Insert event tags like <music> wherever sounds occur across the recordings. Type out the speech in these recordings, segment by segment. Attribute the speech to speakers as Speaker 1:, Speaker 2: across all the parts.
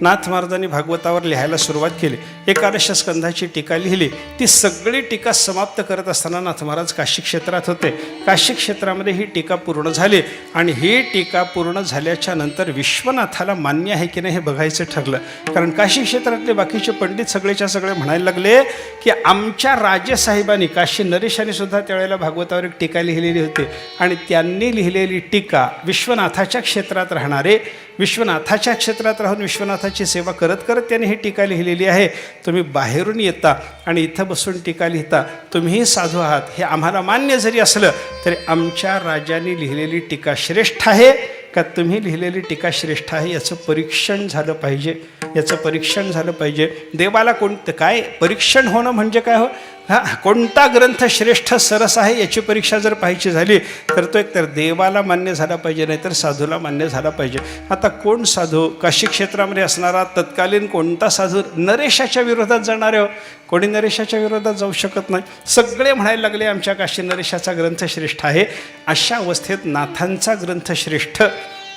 Speaker 1: नाथ महाराजांनी भागवतावर लिहायला सुरुवात केली. एकादश स्कंधाची टीका लिहिली. ती सगळी टीका समाप्त करत असताना नाथ महाराज काशी क्षेत्रात होते. काशी क्षेत्रामध्ये ही टीका पूर्ण झाली आणि ही टीका पूर्ण झाल्याच्यानंतर विश्वनाथाला मान्य आहे की नाही हे बघायचं ठरलं. कारण काशी क्षेत्रातले बाकीचे पंडित सगळेच्या सगळे म्हणायला लागले की आमच्या राजेसाहेबांनी काशी नरेशांनी सुद्धा त्यावेळेला भागवतावर एक टीका लिहिलेली होती. आणि त्यांनी लिहिलेली टीका विश्वनाथाच्या क्षेत्रात राहणारे विश्वनाथाच्या क्षेत्रात राहून विश्वनाथाची सेवा करत करत त्याने ही टीका लिहिलेली आहे. तुम्ही बाहेरून येता आणि इथं बसून टीका लिहिता. तुम्हीही साधू आहात. हे आम्हाला मान्य जरी असलं तरी आमच्या राजाने लिहिलेली टीका श्रेष्ठ आहे का तुम्ही लिहिलेली टीका श्रेष्ठ आहे याचं परीक्षण झालं पाहिजे. याचं परीक्षण झालं पाहिजे. देवाला कोणतं काय परीक्षण होणं म्हणजे काय हो? हा कोणता ग्रंथ श्रेष्ठ सरस आहे याची परीक्षा जर पाहायची झाली तर तो एक तर देवाला मान्य झाला पाहिजे नाहीतर साधूला मान्य झाला पाहिजे. आता कोण साधू? काशी क्षेत्रामध्ये असणारा तत्कालीन कोणता साधू नरेशाच्या विरोधात जाणारे हो कोणी नरेशाच्या विरोधात जाऊ शकत नाही? सगळे म्हणायला लागले आमच्या काशी नरेशाचा ग्रंथ श्रेष्ठ आहे. अशा अवस्थेत नाथांचा ग्रंथ श्रेष्ठ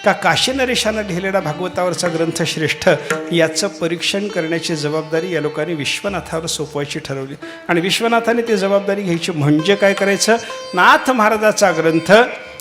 Speaker 1: का काशी नरेशानं लिहिलेला भागवतावरचा ग्रंथ श्रेष्ठ याचं परीक्षण करण्याची जबाबदारी या लोकांनी विश्वनाथावर सोपवायची ठरवली. आणि विश्वनाथाने ती जबाबदारी घ्यायची म्हणजे काय करायचं? नाथ महाराजाचा ग्रंथ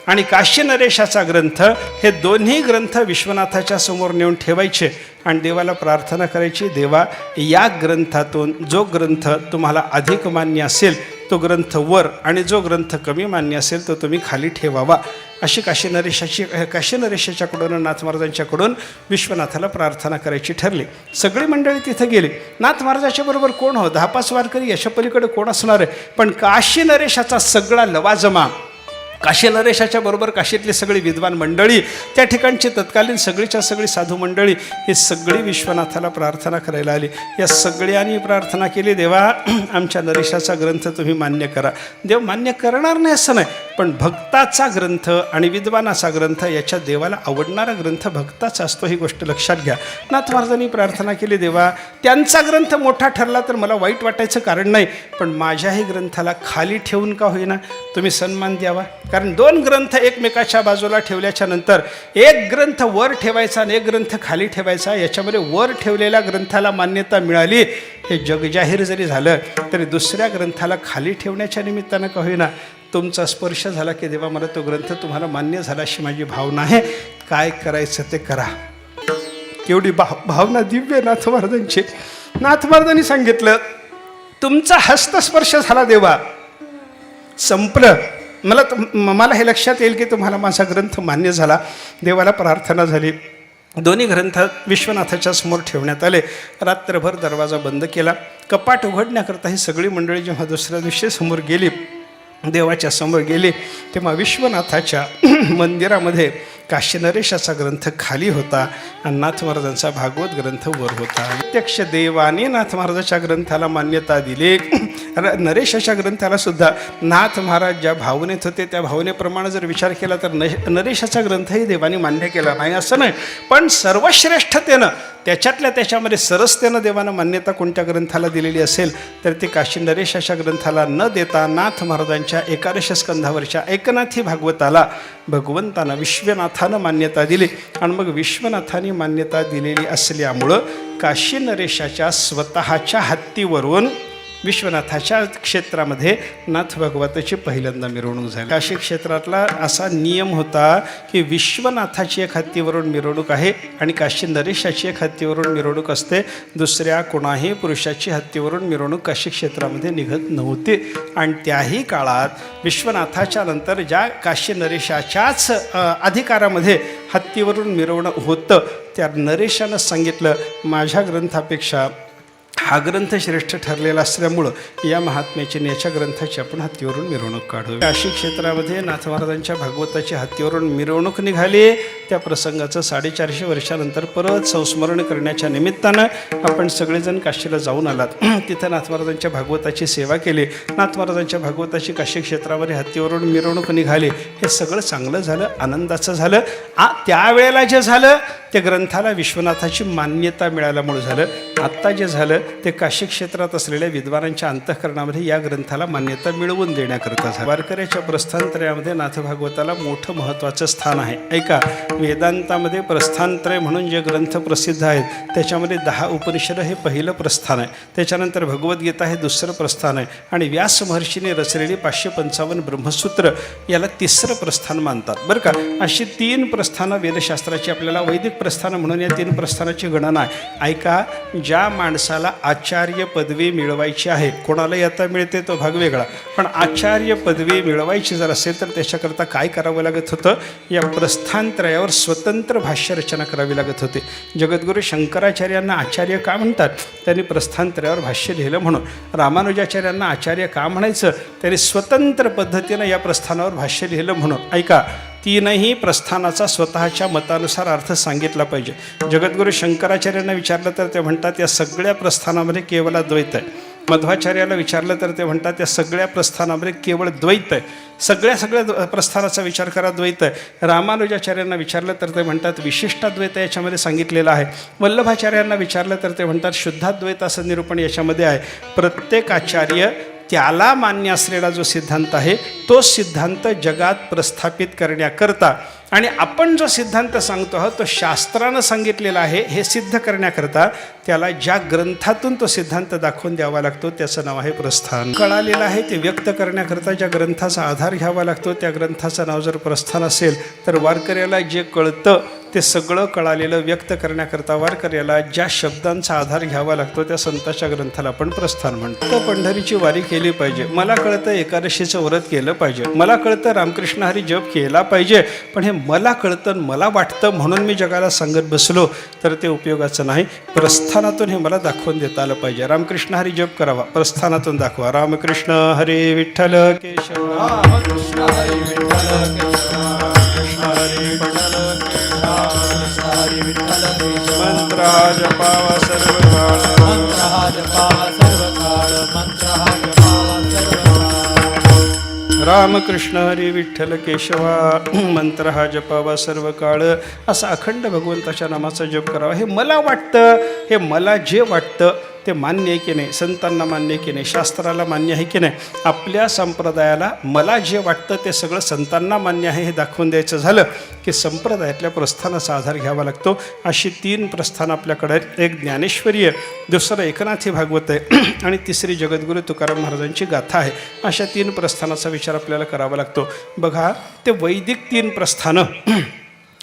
Speaker 1: आणि काशीनरेशाचा ग्रंथ हे दोन्ही ग्रंथ विश्वनाथाच्या समोर नेऊन ठेवायचे आणि देवाला प्रार्थना करायची देवा या ग्रंथातून जो ग्रंथ तुम्हाला अधिक मान्य असेल तो ग्रंथ वर आणि जो ग्रंथ कमी मान्य असेल तो तुम्ही खाली ठेवावा. अशी काशी नरेशाची काशी नरेशाच्याकडून नाथ महाराजांच्याकडून विश्वनाथाला प्रार्थना करायची ठरली. सगळी मंडळी तिथं गेली. नाथ महाराजाच्या बरोबर कोण हो? दहा पाच वारकरी याच्या पलीकडे कोण असणार आहे? पण काशी नरेशाचा सगळा लवाजमा काशी नरेशाच्या बरोबर काशीतली सगळी विद्वान मंडळी त्या ठिकाणची तत्कालीन सगळीच्या सगळी साधू मंडळी ही सगळी विश्वनाथाला प्रार्थना करायला आली. या सगळ्यांनी प्रार्थना केली देवा <clears throat> आमच्या नरेशाचा ग्रंथ तुम्ही मान्य करा. देव मान्य करणार नाही असं नाही. पण भक्ताचा ग्रंथ आणि विद्वानाचा ग्रंथ याच्या देवाला आवडणारा ग्रंथ भक्ताचा असतो ही गोष्ट लक्षात घ्या. नाथ महाराजांनी प्रार्थना केली देवा त्यांचा ग्रंथ मोठा ठरला तर मला वाईट वाटायचं कारण नाही पण माझ्याही ग्रंथाला खाली ठेवून का होईना? तुम्ही सन्मान द्यावा. कारण दोन ग्रंथ एकमेकाच्या बाजूला ठेवल्याच्या नंतर एक ग्रंथ वर ठेवायचा आणि एक ग्रंथ खाली ठेवायचा याच्यामध्ये वर ठेवलेल्या ग्रंथाला मान्यता मिळाली. हे जगजाहीर जरी झालं तरी दुसऱ्या ग्रंथाला खाली ठेवण्याच्या निमित्तानं का होईना? तुमचा स्पर्श झाला की देवा मला तो ग्रंथ तुम्हाला मान्य झाला अशी माझी भावना आहे. काय करायचं ते करा. केवढी भाव भावना दिव्य नाथ महाराजांची नाथ महाराजांनी सांगितलं तुमचा हस्तस्पर्श झाला देवा. संपलं. मला मला हे लक्षात येईल की तुम्हाला माझा ग्रंथ मान्य झाला. देवाला प्रार्थना झाली. दोन्ही ग्रंथ विश्वनाथाच्या समोर ठेवण्यात आले. रात्रभर दरवाजा बंद केला. कपाट उघडण्याकरता ही सगळी मंडळी जेव्हा दुसऱ्या दिवशी समोर गेली देवाच्या समोर गेले तेव्हा विश्वनाथाच्या <clears throat> मंदिरामध्ये काशीनरेशाचा ग्रंथ खाली होता आणि नाथ महाराजांचा भागवत ग्रंथ वर होता. प्रत्यक्ष देवाने नाथ महाराजाच्या ग्रंथाला मान्यता दिली. नरेश नरेशाच्या ग्रंथाला सुद्धा नाथ महाराज ज्या भावनेत होते त्या भावनेप्रमाणे जर विचार केला तर न नरेशाचा ग्रंथही देवाने मान्य केला नाही असं नाही. पण सर्वश्रेष्ठतेनं त्याच्यातल्या त्याच्यामध्ये सरसतेनं देवानं मान्यता कोणत्या ग्रंथाला दिलेली असेल तर ती काशी नरेशाच्या ग्रंथाला न देता नाथ महाराजांच्या एकादश स्कंधावरच्या एकनाथी भागवताला भगवंतानं विश्वनाथानं मान्यता दिली. आणि मग विश्वनाथाने मान्यता दिलेली असल्यामुळं काशी नरेशाच्या स्वतःच्या हत्तीवरून विश्वनाथाच्या क्षेत्रामध्ये नाथ भगवताची पहिल्यांदा मिरवणूक झाली. काशी क्षेत्रातला असा नियम होता की विश्वनाथाची एक हत्तीवरून मिरवणूक आहे आणि काशी नरेशाची एक हत्तीवरून मिरवणूक असते. दुसऱ्या कोणाही पुरुषाची हत्तीवरून मिरवणूक काशी क्षेत्रामध्ये निघत नव्हती. आणि त्याही काळात विश्वनाथाच्या नंतर ज्या काशी नरेशाच्याच अधिकारामध्ये हत्तीवरून मिरवणं होतं त्या नरेशानं सांगितलं माझ्या ग्रंथापेक्षा हा ग्रंथ श्रेष्ठ ठरलेला असल्यामुळं या महात्म्याची आणि याच्या ग्रंथाची आपण हत्तीवरून मिरवणूक काढू. काशी क्षेत्रामध्ये नाथ महाराजांच्या भागवताची हत्तीवरून मिरवणूक निघाली. त्या प्रसंगाचं साडेचारशे वर्षानंतर परत संस्मरण करण्याच्या निमित्तानं आपण सगळेजण काशीला जाऊन आलात. <clears throat> तिथं नाथ महाराजांच्या भागवताची सेवा केली. नाथ महाराजांच्या भागवताची काशी क्षेत्रामध्ये हत्तीवरून मिरवणूक निघाली. हे सगळं चांगलं झालं आनंदाचं झालं. आ त्यावेळेला जे झालं त्या ग्रंथाला विश्वनाथाची मान्यता मिळाल्यामुळे झालं. आत्ता जे झालं ते काशी क्षेत्रात असलेल्या विद्वानांच्या अंतःकरणामध्ये या ग्रंथाला मान्यता मिळवून देण्याकरता झालं. वारकऱ्याच्या प्रस्थानत्रयामध्ये नाथभागवताला मोठं महत्त्वाचं स्थान आहे. ऐका वेदांतामध्ये प्रस्थानत्रय म्हणून जे ग्रंथ प्रसिद्ध आहेत त्याच्यामध्ये दहा उपनिषदं हे पहिलं प्रस्थान आहे. त्याच्यानंतर भगवद्गीता हे दुसरं प्रस्थान आहे. आणि व्यास महर्षीने रचलेली पाचशे पंचावन्न ब्रह्मसूत्र याला तिसरं प्रस्थान मानतात. बरं का? अशी तीन प्रस्थानं वेदशास्त्राची आपल्याला वैदिक प्रस्थानं म्हणून या तीन प्रस्थानाची गणना आहे. ऐका ज्या माणसाला आचार्य पदवी मिळवायची आहे कोणालाही आता मिळते तो भाग वेगळा. पण आचार्य पदवी मिळवायची जर असेल तर त्याच्याकरता काय करावं लागत होतं? या प्रस्थानत्रयावर स्वतंत्र भाष्य रचना करावी लागत होती. जगद्गुरू शंकराचार्यांना आचार्य का म्हणतात? त्यांनी प्रस्थानत्रयावर भाष्य लिहिलं म्हणून. रामानुजाचार्यांना आचार्य का म्हणायचं? त्यांनी स्वतंत्र पद्धतीनं या प्रस्थानावर भाष्य लिहिलं म्हणून. ऐका तीनही प्रस्थानाचा स्वतःच्या मतानुसार अर्थ सांगितला पाहिजे. जगद्गुरू शंकराचार्यांना विचारलं तर ते म्हणतात या सगळ्या प्रस्थानामध्ये केवळ द्वैत आहे. मध्वाचार्याला विचारलं तर ते म्हणतात या सगळ्या प्रस्थानामध्ये केवळ द्वैत आहे. सगळ्या सगळ्या द्व- प्रस्थानाचा विचार करा द्वैत आहे. रामानुजाचार्यांना विचारलं तर ते म्हणतात विशिष्टाद्वैत याच्यामध्ये सांगितलेलं आहे. वल्लभाचार्यांना विचारलं तर ते म्हणतात शुद्धाद्वैत असं निरूपण याच्यामध्ये आहे. प्रत्येक आचार्य त्याला मान्य असलेला जो सिद्धांत आहे तो सिद्धांत जगात प्रस्थापित करण्याकरता. आणि आपण जो सिद्धांत सांगतो आहोत तो शास्त्रानं सांगितलेला आहे हे सिद्ध करण्याकरता त्याला ज्या ग्रंथातून तो सिद्धांत दाखवून द्यावा लागतो त्याचं नाव आहे प्रस्थान. कळालेलं आहे ते व्यक्त करण्याकरता ज्या ग्रंथाचा आधार घ्यावा लागतो त्या ग्रंथाचं नाव जर प्रस्थान असेल तर वारकऱ्याला जे कळतं ते सगळं कळालेलं व्यक्त करण्याकरता वारकऱ्याला ज्या शब्दांचा आधार घ्यावा लागतो त्या संताच्या ग्रंथाला आपण प्रस्थान म्हणतो. तर पंढरीची वारी केली पाहिजे. मला कळतं एकादशीचं व्रत केलं पाहिजे. मला कळतं रामकृष्ण हरी जप केला पाहिजे. पण हे मला कळतं मला वाटतं म्हणून मी जगाला सांगत बसलो तर ते उपयोगाचं नाही. प्रस्थानातून हे मला दाखवून देता आलं पाहिजे. रामकृष्ण हरी जप करावा. प्रस्थानातून दाखवा. रामकृष्ण हरे विठ्ठल केशव.
Speaker 2: कृष्ण हरी विठ्ठल कृष्ण हरी विठ्ठल केशव
Speaker 1: जपावा सर्व काळ
Speaker 2: मंत्र हा जपावा सर्व काळ मंत्र हा जपावा सर्व
Speaker 1: रामकृष्ण हरी विठ्ठल केशवा <clears throat> मंत्र हा जपावा सर्व काळ असा अखंड भगवंताच्या नामाचा जप करावा. हे मला वाटतं हे मला जे वाटतं ते मान्य आहे की नाही संतांना मान्य आहे की नाही शास्त्राला मान्य आहे की नाही आपल्या संप्रदायाला मला जे वाटतं ते सगळं संतांना मान्य आहे हे दाखवून द्यायचं झालं की संप्रदायातल्या प्रस्थानाचा आधार घ्यावा लागतो. अशी तीन प्रस्थान आपल्याकडे आहेत. एक ज्ञानेश्वरीय दुसरं एकनाथी भागवत आहे. <clears throat> आणि तिसरी जगद्गुरू तुकाराम महाराजांची गाथा आहे. अशा तीन प्रस्थानाचा विचार आपल्याला करावा लागतो. बघा ते वैदिक तीन प्रस्थानं. <clears throat>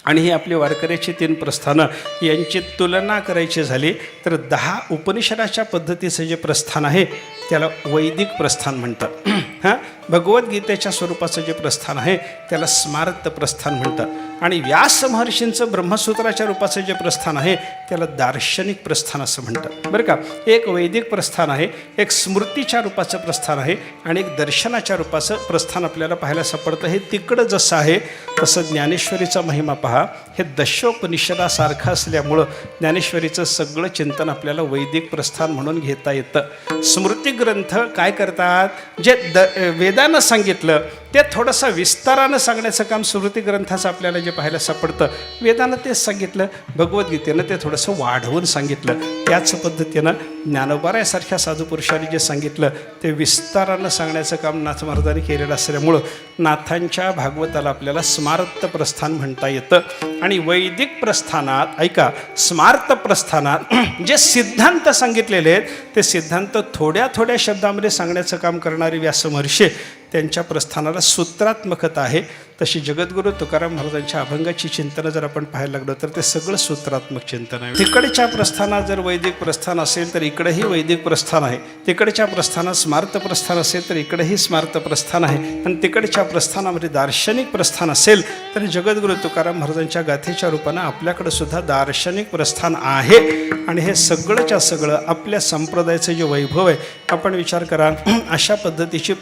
Speaker 1: आणि ही आपली वारकऱ्याची तीन प्रस्थानं यांची तुलना करायची झाली तर दहा उपनिषदाच्या पद्धतीचं जे प्रस्थान आहे त्याला वैदिक प्रस्थान म्हणतात. <clears throat> हां? भगवद्गीतेच्या स्वरूपाचं जे प्रस्थान आहे त्याला स्मार्त प्रस्थान म्हणतात. आणि व्यास महर्षींचं ब्रह्मसूत्राच्या रूपाचं जे प्रस्थान आहे त्याला दार्शनिक प्रस्थान असं म्हणतात. बरं का? एक वैदिक प्रस्थान आहे एक स्मृतीच्या रूपाचं प्रस्थान आहे आणि एक दर्शनाच्या रूपाचं प्रस्थान आपल्याला पाहायला सापडतं हे तिकडं जसं आहे तसं ज्ञानेश्वरीचा महिमा पहा. हे दशोपनिषदासारखं असल्यामुळं ज्ञानेश्वरीचं सगळं चिंतन आपल्याला वैदिक प्रस्थान म्हणून घेता येतं. स्मृती ग्रंथ काय करतात? जे द वेदानं सांगितलं ते थोडंसं विस्तारानं सांगण्याचं काम स्मृती ग्रंथाचं आपल्याला जे पाहायला सापडतं. वेदानं तेच सांगितलं भगवद्गीतेनं ते थोडंसं वाढवून सांगितलं. त्याच पद्धतीनं ज्ञानोबारायासारख्या साधू पुरुषांनी जे सांगितलं ते विस्तारानं सांगण्याचं काम नाथ महाराजांनी केलेलं असल्यामुळं नाथांच्या भागवताला आपल्याला स्मारत प्रस्थान म्हणता येतं. आणि वैदिक प्रस्थानात ऐका स्मार्त प्रस्थानात जे सिद्धांत सांगितलेले आहेत ते सिद्धांत थोड्या थोड्या शब्दामध्ये सांगण्याचं काम करणारे व्यासमहर्षी त्यांच्या प्रस्थानाला सूत्रात्मकता आहे. तशी जगद्गुरू तुकाराम महाराजांच्या अभंगाची चिंतनं जर आपण पाहायला लागलो तर ते सगळं सूत्रात्मक चिंतन आहे. तिकडच्या प्रस्थानात जर वैदिक प्रस्थान असेल तर इकडेही वैदिक प्रस्थान आहे. तिकडच्या प्रस्थानात स्मार्त प्रस्थान असेल तर इकडेही स्मार्त प्रस्थान आहे. आणि तिकडच्या प्रस्थानामध्ये दार्शनिक प्रस्थान असेल तर जगद्गुरू तुकाराम महाराजांच्या गाथेच्या रूपानं आपल्याकडे सुद्धा दार्शनिक प्रस्थान आहे. आणि हे सगळंच्या सगळं आपल्या संप्रदायाचं जे वैभव आहे आपण विचार करा अशा पद्धतीची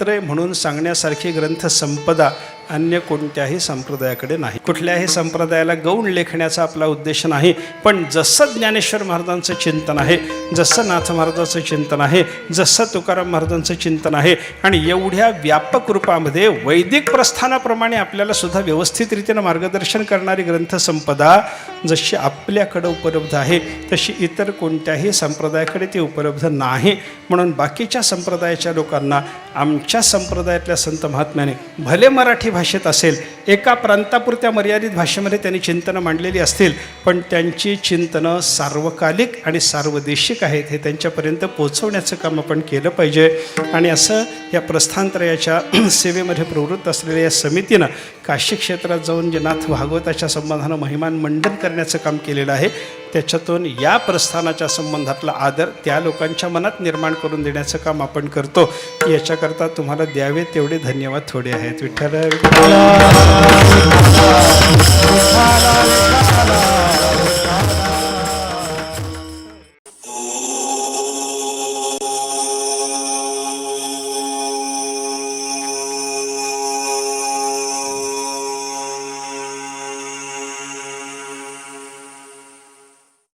Speaker 1: प्रस्थांतरे म्हणून सांगण्यासारखी ग्रंथ संपदा अन्य कोणत्याही संप्रदायाकडे नाही. कुठल्याही संप्रदायाला गौण लेखण्याचा आपला उद्देश नाही. पण जसं ज्ञानेश्वर महाराजांचं चिंतन आहे जसं नाथ महाराजांचं चिंतन आहे जसं तुकाराम महाराजांचं चिंतन आहे आणि एवढ्या व्यापक रूपामध्ये वैदिक प्रस्थानाप्रमाणे आपल्याला सुद्धा व्यवस्थित रीतीनं मार्गदर्शन करणारी ग्रंथसंपदा जशी आपल्याकडं उपलब्ध आहे तशी इतर कोणत्याही संप्रदायाकडे ती उपलब्ध नाही. म्हणून बाकीच्या संप्रदायाच्या लोकांना आमच्या संप्रदायातल्या संत महात्म्याने भले मराठी भाषेत असेल. एका प्रांतापुरत्या मर्यादित भाषेमध्ये त्यांनी चिंतनं मांडलेली असतील पण त्यांची चिंतनं सार्वकालिक आणि सार्वदेशिक आहेत हे त्यांच्यापर्यंत पोहोचवण्याचं काम आपण केलं पाहिजे. आणि असं या प्रस्थानत्रयाच्या <clears throat> सेवेमध्ये प्रवृत्त असलेल्या या समितीनं काशी क्षेत्रात जाऊन जे नाथ भागवताच्या संबंधानं महिमान मंडन करण्याचं काम केलेलं आहे त्याच्यातून या प्रस्थानाच्या संबंधातला आदर त्या लोकांच्या मनात निर्माण करून देण्याचं काम आपण करतो. याच्याकरता तुम्हाला द्यावे तेवढे धन्यवाद थोडे आहेत.
Speaker 2: विठ्ठल